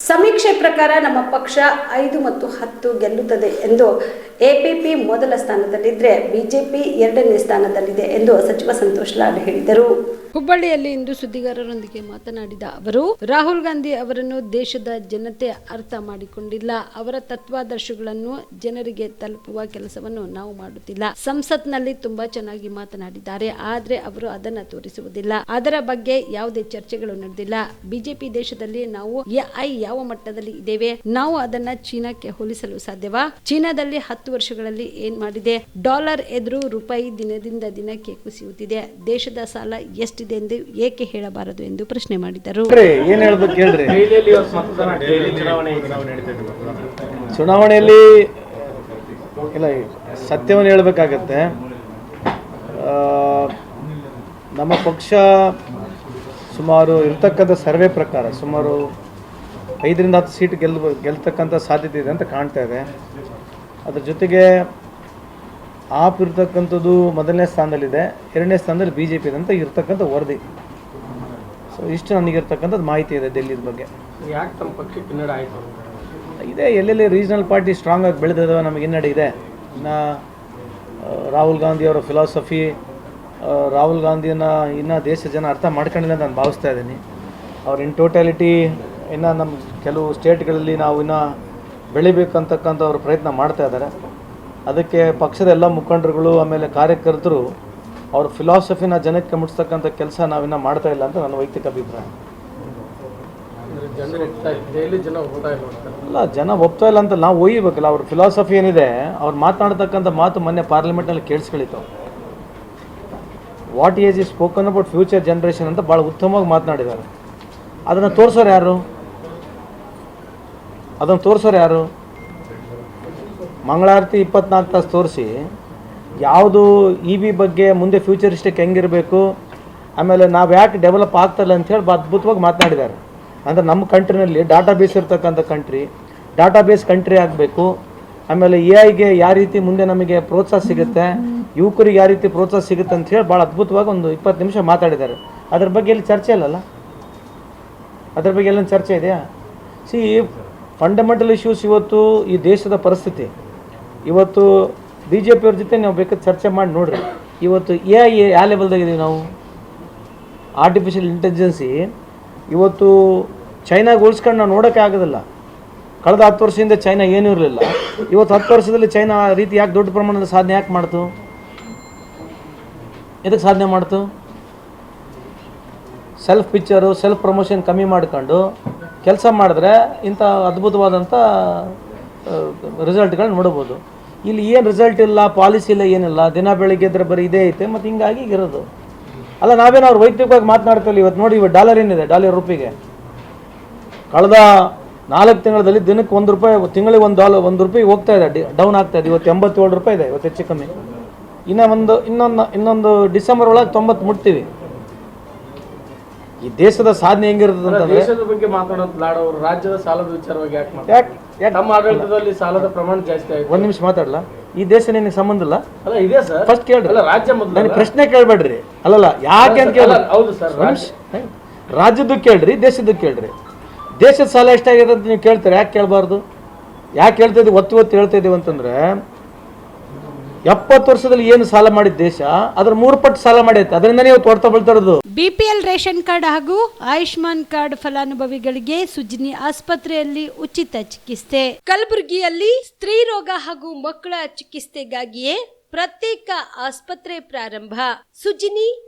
ಸಮೀಕ್ಷೆ ಪ್ರಕಾರ ನಮ್ಮ ಪಕ್ಷ ಐದು ಮತ್ತು ಹತ್ತು ಗೆಲ್ಲುತ್ತದೆ ಎಂದು ಎಪಿಪಿ ಮೊದಲ ಸ್ಥಾನದಲ್ಲಿದ್ದರೆ ಬಿಜೆಪಿ ಎರಡನೇ ಸ್ಥಾನದಲ್ಲಿದೆ ಎಂದು ಸಚಿವ ಸಂತೋಷ್ ಲಾಡ್ ಹೇಳಿದರು. ಹುಬ್ಬಳ್ಳಿಯಲ್ಲಿ ಇಂದು ಸುದ್ದಿಗಾರರೊಂದಿಗೆ ಮಾತನಾಡಿದ ಅವರು, ರಾಹುಲ್ ಗಾಂಧಿ ಅವರನ್ನು ದೇಶದ ಜನತೆ ಅರ್ಥ ಮಾಡಿಕೊಂಡಿಲ್ಲ. ಅವರ ತತ್ವಾದರ್ಶಗಳನ್ನು ಜನರಿಗೆ ತಲುಪುವ ಕೆಲಸವನ್ನು ನಾವು ಮಾಡುತ್ತಿಲ್ಲ. ಸಂಸತ್ನಲ್ಲಿ ತುಂಬಾ ಚೆನ್ನಾಗಿ ಮಾತನಾಡಿದ್ದಾರೆ. ಆದ್ರೆ ಅವರು ಅದನ್ನ ತೋರಿಸುವುದಿಲ್ಲ. ಅದರ ಬಗ್ಗೆ ಯಾವುದೇ ಚರ್ಚೆಗಳು ನಡೆದಿಲ್ಲ. ಬಿಜೆಪಿ ದೇಶದಲ್ಲಿ ನಾವು ಎಐ ಯಾವ ಮಟ್ಟದಲ್ಲಿ ಇದ್ದೇವೆ? ನಾವು ಅದನ್ನ ಚೀನಾಕ್ಕೆ ಹೋಲಿಸಲು ಸಾಧ್ಯವಾ? ಚೀನಾದಲ್ಲಿ ಹತ್ತು ವರ್ಷಗಳಲ್ಲಿ ಏನ್ ಮಾಡಿದೆ? ಡಾಲರ್ ಎದುರು ರೂಪಾಯಿ ದಿನದಿಂದ ದಿನಕ್ಕೆ ಕುಸಿಯುತ್ತಿದೆ. ದೇಶದ ಸಾಲ ಎಷ್ಟಿದೆ ಎಂದು ಏಕೆ ಹೇಳಬಾರದು ಎಂದು ಪ್ರಶ್ನೆ ಮಾಡಿದರು. ಹೇಳ್ರಿ ಏನ್ ಹೇಳ್ಬೇಕು ಹೇಳ್ರಿ ಡೈಲಿಯಲ್ಲಿ ಇವತ್ತು ಮತದಾನ ಡೈಲಿ ಚುನಾವಣೆ ಚುನಾವಣೆ ನಡೀತದೆ ಚುನಾವಣೆಯಲ್ಲಿ ಇಲ್ಲ ಸತ್ಯವನ್ನು ಹೇಳಬೇಕಾಗತ್ತೆ. ನಮ್ಮ ಪಕ್ಷ ಸುಮಾರು ಇರ್ತಕ್ಕಂಥ ಸರ್ವೆ ಪ್ರಕಾರ ಸುಮಾರು ಐದರಿಂದ ಹತ್ತು ಸೀಟ್ ಗೆಲ್ಲ ಗೆಲ್ತಕ್ಕಂಥ ಸಾಧ್ಯತೆ ಇದೆ ಅಂತ ಕಾಣ್ತಾ ಇದೆ. ಅದ್ರ ಜೊತೆಗೆ ಆಪ್ ಇರ್ತಕ್ಕಂಥದ್ದು ಮೊದಲನೇ ಸ್ಥಾನದಲ್ಲಿದೆ ಎರಡನೇ ಸ್ಥಾನದಲ್ಲಿ ಬಿ ಜೆ ಪಿ ಇದೆ ಅಂತ ಇರ್ತಕ್ಕಂಥ ವರದಿ. ಸೊ ಇಷ್ಟು ನನಗಿರ್ತಕ್ಕಂಥದ್ದು ಮಾಹಿತಿ ಇದೆ ಡೆಲ್ಲಿದ ಬಗ್ಗೆ. ಯಾಕೆ ತಮ್ಮ ಪಕ್ಷಕ್ಕೆ ಕನ್ನಡ ಆಯ್ತು ಇದೆ ಎಲ್ಲೆಲ್ಲಿ ರೀಜನಲ್ ಪಾರ್ಟಿ ಸ್ಟ್ರಾಂಗ್ ಆಗಿ ಬೆಳೆದಿದ್ದಾವೆ ನಮಗೆ ಹಿನ್ನಡೆ ಇದೆ. ಇನ್ನು ರಾಹುಲ್ ಗಾಂಧಿ ಅವರ ಫಿಲಾಸಫಿ ರಾಹುಲ್ ಗಾಂಧಿಯನ್ನ ಇನ್ನು ದೇಶ ಜನ ಅರ್ಥ ಮಾಡ್ಕೊಂಡಿಲ್ಲ ಅಂತ ನಾನು ಭಾವಿಸ್ತಾ ಇದ್ದೀನಿ. ಅವ್ರ ಇನ್ ಟೋಟಾಲಿಟಿ ಇನ್ನು ನಮ್ಮ ಕೆಲವು ಸ್ಟೇಟ್ಗಳಲ್ಲಿ ನಾವು ಇನ್ನು ಬೆಳಿಬೇಕಂತಕ್ಕಂಥ ಅವ್ರ ಪ್ರಯತ್ನ ಮಾಡ್ತಾ ಇದ್ದಾರೆ. ಅದಕ್ಕೆ ಪಕ್ಷದ ಎಲ್ಲ ಮುಖಂಡರುಗಳು ಆಮೇಲೆ ಕಾರ್ಯಕರ್ತರು ಅವ್ರ ಫಿಲಾಸಫಿನ ಜನಕ್ಕೆ ಮುಟ್ಟಿಸ್ತಕ್ಕಂಥ ಕೆಲಸ ನಾವಿನ್ನ ಮಾಡ್ತಾ ಇಲ್ಲ ಅಂತ ನನ್ನ ವೈಯಕ್ತಿಕ ಅಭಿಪ್ರಾಯ. ಅಲ್ಲ ಜನ ಒಪ್ತಾ ಇಲ್ಲ ಅಂತ ನಾವು ಒಯ್ಯಬೇಕಲ್ಲ ಅವ್ರ ಫಿಲಾಸಫಿ ಏನಿದೆ ಅವ್ರು ಮಾತನಾಡ್ತಕ್ಕಂಥ ಮಾತು ಮೊನ್ನೆ ಪಾರ್ಲಿಮೆಂಟ್ನಲ್ಲಿ ಕೇಳಿಸ್ಕೊಳಿತು. What is is spoken about future generation ಅಂತ ಭಾಳ ಉತ್ತಮವಾಗಿ ಮಾತನಾಡಿದ್ದಾರೆ. ಅದನ್ನು ತೋರಿಸೋರು ಯಾರು? ಅದನ್ನು ತೋರಿಸೋರು ಯಾರು? ಮಂಗಳಾರತಿ ಇಪ್ಪತ್ನಾಲ್ಕು ತಾಸು ತೋರಿಸಿ, ಯಾವುದು ಇ ಬಿ ಬಗ್ಗೆ ಮುಂದೆ ಫ್ಯೂಚರಿಸ್ಟಿಕ್ ಹೆಂಗಿರಬೇಕು, ಆಮೇಲೆ ನಾವು ಯಾಕೆ ಡೆವಲಪ್ ಆಗ್ತಾಯಿಲ್ಲ ಅಂಥೇಳಿ ಹೇಳಿ ಅದ್ಭುತವಾಗಿ ಮಾತನಾಡಿದ್ದಾರೆ. ಅಂದರೆ ನಮ್ಮ ಕಂಟ್ರಿನಲ್ಲಿ ಡಾಟಾ ಬೇಸ್ ಇರ್ತಕ್ಕಂಥ ಕಂಟ್ರಿ ಡಾಟಾ ಬೇಸ್ ಕಂಟ್ರಿ ಆಗಬೇಕು, ಆಮೇಲೆ ಎ ಐಗೆ ಯಾವ ರೀತಿ ಮುಂದೆ ನಮಗೆ ಪ್ರೋತ್ಸಾಹ ಸಿಗುತ್ತೆ, ಯುವಕರಿಗೆ ಯಾವ ರೀತಿ ಪ್ರೋತ್ಸಾಹ ಸಿಗುತ್ತೆ ಅಂತ ಹೇಳಿ ಭಾಳ ಅದ್ಭುತವಾಗಿ ಒಂದು ಇಪ್ಪತ್ತು ನಿಮಿಷ ಮಾತಾಡಿದ್ದಾರೆ ಅದ್ರ ಬಗ್ಗೆ ಎಲ್ಲಿ ಚರ್ಚೆ ಇಲ್ಲಲ್ಲ ಅದ್ರ ಬಗ್ಗೆ ಎಲ್ಲ ಚರ್ಚೆ ಇದೆಯಾ? ಸಿ ಫಂಡಮೆಂಟಲ್ ಇಶ್ಯೂಸ್ ಇವತ್ತು ಈ ದೇಶದ ಪರಿಸ್ಥಿತಿ. ಇವತ್ತು ಬಿ ಜೆ ಪಿಯವ್ರ ಜೊತೆ ನಾವು ಬೇಕಾದ ಚರ್ಚೆ ಮಾಡಿ ನೋಡ್ರಿ. ಇವತ್ತು ಎ ಐ ಯಾವ ಲೆವೆಲ್ದಾಗಿದ್ದೀವಿ ನಾವು? ಆರ್ಟಿಫಿಷಿಯಲ್ ಇಂಟೆಲಿಜೆನ್ಸಿ ಇವತ್ತು ಚೈನಾಗೆ ಉಳಿಸ್ಕೊಂಡು ನಾವು ನೋಡೋಕ್ಕೆ ಆಗೋದಿಲ್ಲ. ಕಳೆದ ಹತ್ತು ವರ್ಷದಿಂದ ಚೈನಾ ಏನೂ ಇರಲಿಲ್ಲ. ಇವತ್ತು ಹತ್ತು ವರ್ಷದಲ್ಲಿ ಚೈನಾ ಆ ರೀತಿ ಯಾಕೆ ದೊಡ್ಡ ಪ್ರಮಾಣದ ಸಾಧನೆ ಯಾಕೆ ಮಾಡ್ತು? ಎದಕ್ಕೆ ಸಾಧನೆ ಮಾಡ್ತು? ಸೆಲ್ಫ್ ಪಿಕ್ಚರು ಸೆಲ್ಫ್ ಪ್ರಮೋಷನ್ ಕಮ್ಮಿ ಮಾಡ್ಕೊಂಡು ಕೆಲಸ ಮಾಡಿದ್ರೆ ಇಂಥ ಅದ್ಭುತವಾದಂಥ ರಿಸಲ್ಟ್ಗಳನ್ನ ನೋಡ್ಬೋದು. ಇಲ್ಲಿ ಏನು ರಿಸಲ್ಟ್ ಇಲ್ಲ ಪಾಲಿಸಿ ಇಲ್ಲ, ಏನಿಲ್ಲ. ದಿನ ಬೆಳಿಗ್ಗೆ ಇದ್ರೆ ಬರೀ ಇದೇ ಐತೆ, ಮತ್ತು ಹಿಂಗಾಗಿ ಇರೋದು. ಅಲ್ಲ, ನಾವೇನು ಅವ್ರು ವೈಯಕ್ತಿಕವಾಗಿ ಮಾತನಾಡ್ತಿಲ್ಲ ಇವತ್ತು ನೋಡಿ ಇವತ್ತು ಡಾಲರ್ ಏನಿದೆ? ಡಾಲರ್ ರೂಪಿಗೆ. ಕಳೆದ ನಾಲ್ಕು ತಿಂಗಳಲ್ಲಿ ದಿನಕ್ಕೆ ಒಂದು ರೂಪಾಯಿ, ತಿಂಗಳಿಗೆ ಒಂದು ಡಾಲರ್ ಒಂದು ರೂಪಾಯಿ ಹೋಗ್ತಾ ಇದೆ. ಡೌನ್ ಆಗ್ತಾ ಇದೆ. ಇವತ್ತು ಎಂಬತ್ತೇಳು ರೂಪಾಯಿ ಇದೆ, ಇವತ್ತು ಹೆಚ್ಚು ಕಮ್ಮಿ. ಇನ್ನೂ ಒಂದು, ಇನ್ನೊಂದು ಇನ್ನೊಂದು ಡಿಸೆಂಬರ್ ಒಳಗೆ ತೊಂಬತ್ತು ಮುಟ್ತೀವಿ. ಈ ದೇಶದ ಸಾಧನೆ ಹೆಂಗಿರುತ್ತೆ ದೇಶದ ಬಗ್ಗೆ ಮಾತಾಡೋದು ರಾಜ್ಯದ ಸಾಲದ ವಿಚಾರವಾಗಿ ಯಾಕೆ ಮಾತಾಡ್ತಾರೆ ನಮ್ಮ ಆಡಳಿತದಲ್ಲಿ ಸಾಲದ ಪ್ರಮಾಣ ಜಾಸ್ತಿ ಆಯ್ತು. ಒಂದ್ ನಿಮಿಷ ಮಾತಾಡಲ್ಲ ಈ ದೇಶ ನಿನಗೆ ಸಂಬಂಧ ಇಲ್ಲ? ಅಲ್ಲ ಇದೆ ಸರ್. ಫಸ್ಟ್ ಕೇಳ್ರಿ. ಅಲ್ಲ ರಾಜ್ಯ ನನಗೆ ಪ್ರಶ್ನೆ ಕೇಳ್ಬೇಡ್ರಿ. ಅಲ್ಲಲ್ಲ ಯಾಕೆ ಅಂತ ಕೇಳ ಹೌದು ಸರ್ ರಾಜ್ಯದ್ದು ಕೇಳ್ರಿ ದೇಶದ್ದು ಕೇಳ್ರಿ. ದೇಶದ ಸಾಲ ಎಷ್ಟಾಗಿದೆ ಅಂತ ನೀವು ಕೇಳ್ತಾರೆ? ಯಾಕೆ ಕೇಳಬಾರ್ದು? ಯಾಕೆ ಹೇಳ್ತಾ ಇದೀವಿ ಒತ್ತು ಒತ್ತು ಹೇಳ್ತಾ ಇದೀವಿ ಅಂತಂದ್ರೆ ಎಪ್ಪತ್ತು ವರ್ಷದಲ್ಲಿ ಏನು ಸಾಲ ಮಾಡಿದ ದೇಶ, ಅದ್ರ ಮೂರು ಪಟ್ಟು ಸಾಲ ಮಾಡೈತೆ. ಅದರಿಂದ ನೀವು ತೋರ್ತಾ ಬೀಳ್ತಾ ಇರೋದು. ಬಿಪಿಎಲ್ ರೇಷನ್ ಕಾರ್ಡ್ ಹಾಗೂ ಆಯುಷ್ಮಾನ್ ಕಾರ್ಡ್ ಫಲಾನುಭವಿಗಳಿಗೆ ಸುಜಿನಿ ಆಸ್ಪತ್ರೆಯಲ್ಲಿ ಉಚಿತ ಚಿಕಿತ್ಸೆ. ಕಲಬುರಗಿಯಲ್ಲಿ ಸ್ತ್ರೀ ರೋಗ ಹಾಗೂ ಮಕ್ಕಳ ಚಿಕಿತ್ಸೆಗಾಗಿಯೇ ಪ್ರತ್ಯೇಕ ಆಸ್ಪತ್ರೆ ಪ್ರಾರಂಭ. ಸುಜಿನಿ